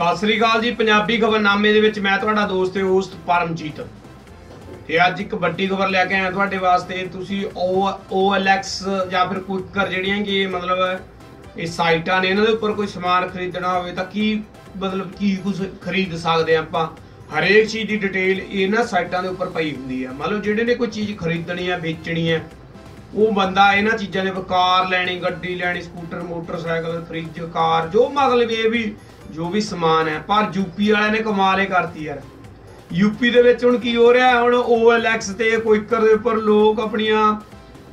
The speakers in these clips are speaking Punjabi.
ਸਤਿ ਸ੍ਰੀ ਅਕਾਲ ਜੀ, ਪੰਜਾਬੀ ਖਬਰਨਾਮੇ ਦੇ ਵਿੱਚ ਮੈਂ ਤੁਹਾਡਾ ਦੋਸਤ ਤੇ ਹੋਸਟ ਪਰਮਜੀਤ। ਤੇ ਅੱਜ ਇੱਕ ਵੱਡੀ ਖਬਰ ਲੈ ਕੇ ਆਇਆ ਤੁਹਾਡੇ ਵਾਸਤੇ। ਤੁਸੀਂ OLX ਜਾਂ ਫਿਰ ਕੁਇਕਰ ਜਿਹੜੀਆਂ ਕਿ ਮਤਲਬ ਇਹ ਸਾਈਟਾਂ ਨੇ, ਇਹਨਾਂ ਦੇ ਉੱਪਰ ਕੋਈ ਸਮਾਨ ਖਰੀਦਣਾ ਹੋਵੇ ਤਾਂ ਕੀ ਮਤਲਬ ਕੀ ਕੁਝ ਖਰੀਦ ਸਕਦੇ ਆ ਆਪਾਂ? ਹਰੇਕ ਚੀਜ਼ ਦੀ ਡਿਟੇਲ ਇਹਨਾਂ ਸਾਈਟਾਂ ਦੇ ਉੱਪਰ ਪਈ ਹੁੰਦੀ ਹੈ ਮਤਲਬ ਜਿਹੜੇ ਨੇ ਕੋਈ ਚੀਜ਼ ਖਰੀਦਣੀ ਹੈ ਵੇਚਣੀ ਹੈ ਉਹ ਬੰਦਾ ਇਹਨਾਂ ਚੀਜ਼ਾਂ ਦੇ ਕਾਰ ਲੈਣੀ, ਗੱਡੀ ਲੈਣੀ, ਸਕੂਟਰ, ਮੋਟਰਸਾਈਕਲ, ਫ੍ਰਿਜ, ਕਾਰ, ਜੋ ਮਤਲਬ ਇਹ ਵੀ ਜੋ ਵੀ ਸਮਾਨ ਹੈ। ਪਰ ਯੂਪੀ ਵਾਲਿਆਂ ਨੇ ਕਮਾਲ ਹੀ ਕਰਤੀ ਯਾਰ। ਯੂਪੀ ਦੇ ਵਿੱਚ ਹੁਣ ਕੀ ਹੋ ਰਿਹਾ ਹੈ? ਹੁਣ OLX ਤੇ ਕੁਇਕਰ ਦੇ ਉੱਪਰ ਲੋਕ ਆਪਣੀਆਂ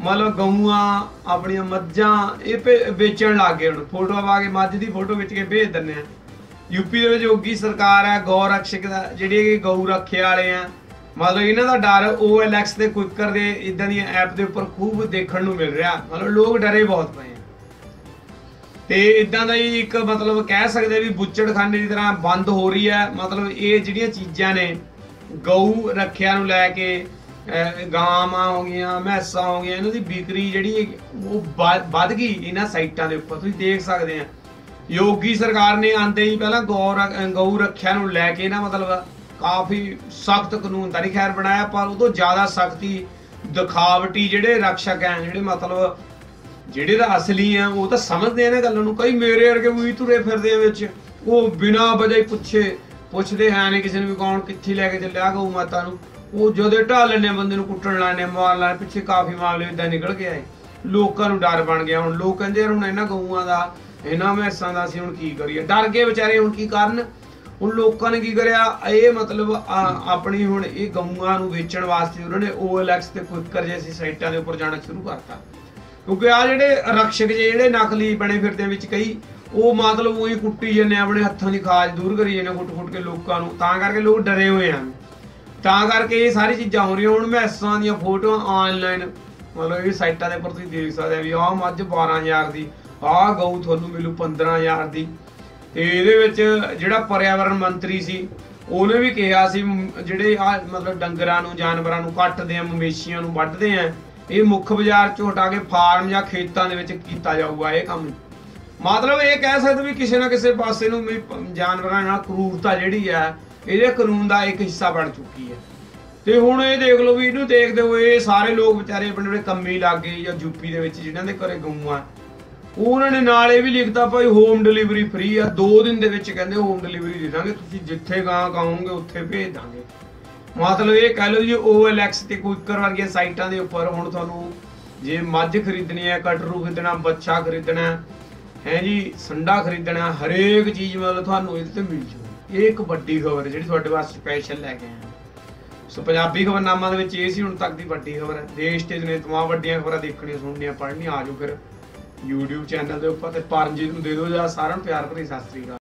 ਮਤਲਬ ਗਊਆਂ, ਆਪਣੀਆਂ ਮੱਝਾਂ, ਇਹ ਵੇਚਣ ਲੱਗ ਗਏ ਹੁਣ। ਫੋਟੋ ਪਾ ਕੇ ਮੱਝ ਦੀ ਫੋਟੋ ਵਿੱਚ ਕੇ ਭੇਜ ਦਿੰਦੇ ਆ। ਯੂਪੀ ਦੇ ਵਿੱਚ ਯੋਗੀ ਸਰਕਾਰ ਹੈ ਗੌ ਰਕਸ਼ਕ ਦਾ ਜਿਹੜੇ ਕਿ ਗਊ ਰੱਖੇ ਵਾਲੇ ਆ। ਮਤਲਬ ਇਹਨਾਂ ਦਾ ਡਰ OLX ਤੇ ਕੁਇਕਰ ਦੇ ਇਦਾਂ ਦੀਆਂ ਐਪ ਦੇ ਉੱਪਰ ਖੂਬ ਦੇਖਣ ਨੂੰ ਮਿਲ ਰਿਹਾ। ਮਤਲਬ ਲੋਕ ਡਰੇ ਬਹੁਤ ਪਏ ਤੇ ਇਦਾਂ ਦਾ ਹੀ ਇੱਕ ਮਤਲਬ ਕਹਿ ਸਕਦੇ ਵੀ ਬੁੱਚੜਖਾਨੇ ਦੀ ਤਰ੍ਹਾਂ ਬੰਦ ਹੋ ਰਹੀ ਹੈ। ਮਤਲਬ ਇਹ ਜਿਹੜੀਆਂ ਚੀਜ਼ਾਂ ਨੇ, ਗਊ ਰੱਖਿਆ ਨੂੰ ਲੈ ਕੇ ਗਾਵਾਂ ਹੋ ਗਈਆਂ, ਮੈਸਾਂ ਹੋ ਗਈਆਂ, ਇਹਨਾਂ ਦੀ ਵਿਕਰੀ ਜਿਹੜੀ ਉਹ ਵਧ, ਵੱਧ ਗਈ ਇਹਨਾਂ ਸਾਈਟਾਂ ਦੇ ਉੱਪਰ। ਤੁਸੀਂ ਦੇਖ ਸਕਦੇ ਆ। ਯੋਗੀ ਸਰਕਾਰ ਨੇ ਆਂਦੇ ਹੀ ਪਹਿਲਾਂ ਗਊ ਰੱਖ- ਗਊ ਰੱਖਿਆ ਨੂੰ ਲੈ ਕੇ ਨਾ ਮਤਲਬ ਕਾਫੀ ਸਖਤ ਕਾਨੂੰਨ ਤਾਂ ਨਹੀਂ ਖੈਰ ਬਣਾਇਆ, ਪਰ ਉਹ ਤੋਂ ਜ਼ਿਆਦਾ ਸਖਤੀ ਦਿਖਾਵਟੀ ਜਿਹੜੇ ਰਕਸ਼ਕ ਹੈ, ਜਿਹੜੇ ਮਤਲਬ ਜਿਹੜੇ ਤਾਂ ਅਸਲੀ ਆ, ਉਹ ਤਾਂ ਸਮਝਦੇ ਆ ਨਾ ਗੱਲਾਂ ਨੂੰ। ਕਈ ਮੇਰੇ ਵਰਗੇ ਵੀ ਤੁਰੇ ਫਿਰਦੇ ਆ ਵਿੱਚ। ਉਹ ਬਿਨਾ ਵਜ੍ਹਾ ਹੀ ਪੁੱਛੇ, ਪੁੱਛਦੇ ਹੈ ਨਹੀਂ ਕਿਸੇ ਨੂੰ ਵੀ ਕੌਣ ਕਿੱਥੇ ਲੈ ਕੇ ਚੱਲਿਆ ਗਊ ਮਾਤਾ ਨੂੰ। ਉਹ ਜਦੋਂ ਢਾਲ ਲੈਣੇ ਬੰਦੇ ਨੂੰ ਕੁੱਟਣ ਲਾਣੇ ਮਾਰ ਲਾਣੇ ਪਿੱਛੇ ਕਾਫੀ ਮਾਮਲੇ ਇਦਾਂ ਨਿਕਲ ਕੇ ਆਏ ਲੋਕਾਂ ਨੂੰ ਡਰ ਬਣ ਗਿਆ। ਹੁਣ ਲੋਕ ਕਹਿੰਦੇ ਯਾਰ ਹੁਣ ਇਹਨਾਂ ਗਊਆਂ ਦਾ, ਇਹਨਾਂ ਮੈਸਾਂ ਦਾ ਅਸੀਂ ਹੁਣ ਕੀ ਕਰੀਏ? ਡਰ ਗਏ ਵਿਚਾਰੇ ਹੁਣ ਕੀ ਕਰਨ? ਹੁਣ ਲੋਕਾਂ ਨੇ ਕੀ ਕਰਿਆ? ਇਹ ਮਤਲਬ ਆਪਣੀ ਹੁਣ ਇਹ ਗਊਆਂ ਨੂੰ ਵੇਚਣ ਵਾਸਤੇ ਉਹਨਾਂ ਨੇ OLX ਤੇ ਕੁਇਕਰ ਜੈਸੀ ਸਾਈਟਾਂ ਦੇ ਉੱਪਰ ਜਾਣਾ ਸ਼ੁਰੂ ਕਰਤਾ। ਕਿਉਂਕਿ ਆ ਜਿਹੜੇ ਰਕਸ਼ਕ ਜਿਹੇ ਜਿਹੜੇ ਨਕਲੀ ਬਣੇ ਫਿਰਦੇ ਵਿੱਚ ਕਈ ਉਹ ਮਤਲਬ ਉਹੀ ਕੁੱਟੀ ਜਾਂਦੇ ਆ, ਆਪਣੇ ਹੱਥਾਂ ਦੀ ਖਾਜ ਦੂਰ ਕਰੀ ਜਾਂਦੇ ਕੁੱਟ ਕੁੱਟ ਕੇ ਲੋਕਾਂ ਨੂੰ। ਤਾਂ ਕਰਕੇ ਲੋਕ ਡਰੇ ਹੋਏ ਹਨ ਤਾਂ ਕਰਕੇ ਇਹ ਸਾਰੀ ਚੀਜ਼ਾਂ ਹੋ ਰਹੀਆਂ। ਹੁਣ ਮੈਂ ਇਸ ਤਰ੍ਹਾਂ ਦੀਆਂ ਫੋਟੋਆਂ ਆਨਲਾਈਨ ਮਤਲਬ ਇਹ ਸਾਈਟਾਂ ਦੇ ਉੱਪਰ ਤੁਸੀਂ ਦੇਖ ਸਕਦੇ ਆ ਵੀ ਆਹ ਮੱਝ 12000 ਦੀ ਆਹ ਗਊ ਤੁਹਾਨੂੰ ਮਿਲੂ 15000 ਦੀ। ਤੇ ਇਹਦੇ ਵਿੱਚ ਜਿਹੜਾ ਪਰਿਆਵਰਣ ਮੰਤਰੀ ਸੀ ਉਹਨੇ ਵੀ ਕਿਹਾ ਸੀ ਜਿਹੜੇ ਆ ਮਤਲਬ ਡੰਗਰਾਂ ਨੂੰ ਜਾਨਵਰਾਂ ਨੂੰ ਕੱਟਦੇ ਆ ਮਵੇਸ਼ੀਆਂ ਨੂੰ ਵੱਢਦੇ ਆ। ਇਹ ਮੁੱਖ ਬਾਜ਼ਾਰ ਚੋਂ ਹਟਾ ਕੇ ਫਾਰਮ ਜਾਂ ਖੇਤਾਂ ਦੇ ਵਿੱਚ ਕੀਤਾ ਜਾਊਗਾ ਇਹ ਕੰਮ। ਮਤਲਬ ਇਹ ਕਹਿ ਸਕਦੇ ਵੀ ਕਿਸੇ ਨਾ ਕਿਸੇ ਪਾਸੇ ਨੂੰ ਵੀ ਜਾਨਵਰਾਂ ਨਾਲ ਕਰੂਰਤਾ ਜਿਹੜੀ ਆ, ਇਹਦੇ ਕਾਨੂੰਨ ਦਾ ਇੱਕ ਹਿੱਸਾ ਬਣ ਚੁੱਕੀ ਹੈ। ਤੇ ਹੁਣ ਇਹ ਦੇਖ ਲਓ ਵੀ ਇਹਨੂੰ ਦੇਖਦੇ ਹੋਏ ਸਾਰੇ ਲੋਕ ਵਿਚਾਰੇ ਆਪਣੇ ਆਪਣੇ ਕੰਮੀ ਲੱਗ ਗਏ ਜਾਂ ਯੂਪੀ ਦੇ ਵਿੱਚ ਜਿਨ੍ਹਾਂ ਦੇ ਘਰੇ ਗਊਆਂ ਉਹਨਾਂ ਨੇ ਨਾਲ ਇਹ ਵੀ ਲਿਖਤਾ ਭਾਈ ਹੋਮ ਡਿਲੀਵਰੀ ਫ੍ਰੀ ਆ। 2 ਦਿਨ ਦੇ ਵਿੱਚ ਕਹਿੰਦੇ ਹੋਮ ਡਿਲੀਵਰੀ ਦੇ ਦਾਂਗੇ, ਤੁਸੀਂ ਜਿੱਥੇ ਗਾਂ ਕਹੋਗੇ ਉੱਥੇ ਭੇਜ ਦਾਂਗੇ। ਮਤਲਬ ਇਹ ਕਹਿ ਲਓ ਜੀ OLX ਤੇ ਕੁਇਕਰ ਵਰਗੀਆਂ ਸਾਈਟਾਂ ਦੇ ਉੱਪਰ ਹੁਣ ਤੁਹਾਨੂੰ ਜੇ ਮੱਝ ਖਰੀਦਣੀ ਹੈ, ਕਟਰੂ ਖਰੀਦਣਾ ਬੱਚਾ ਖਰੀਦਣਾ ਹੈ ਜੀ, ਸੰਡਾ ਖਰੀਦਣਾ ਹਰੇਕ ਚੀਜ਼ ਮਤਲਬ ਤੁਹਾਨੂੰ ਇਹਦੇ ਤੇ ਮਿਲ ਜੂ। ਇਹ ਇੱਕ ਵੱਡੀ ਖਬਰ ਹੈ ਜਿਹੜੀ ਤੁਹਾਡੇ ਵਾਸਤੇ ਸਪੈਸ਼ਲ ਲੈ ਕੇ ਆਏ ਸੋ ਪੰਜਾਬੀ ਖਬਰਨਾਮਾ ਦੇ ਵਿੱਚ ਇਹ ਸੀ ਹੁਣ ਤੱਕ ਦੀ ਵੱਡੀ ਖਬਰ ਹੈ। ਦੇਸ਼ ਤੇ ਦੁਨੀਆ ਤਮਾਮ ਵੱਡੀਆਂ ਖਬਰਾਂ ਦੇਖਣੀਆਂ, ਸੁਣਨੀਆਂ, ਪੜ੍ਹਨੀਆਂ ਆਜੋ ਫਿਰ YouTube ਚੈਨਲ ਦੇ ਉੱਪਰ ਤੇ ਪਰਮਜੀਤ ਨੂੰ ਦੇ ਦਿਓ ਜਾਂ ਸਾਰਿਆਂ ਨੂੰ ਪਿਆਰ ਭਰੀ ਸਤਿ ਸ੍ਰੀ ਅਕਾਲ।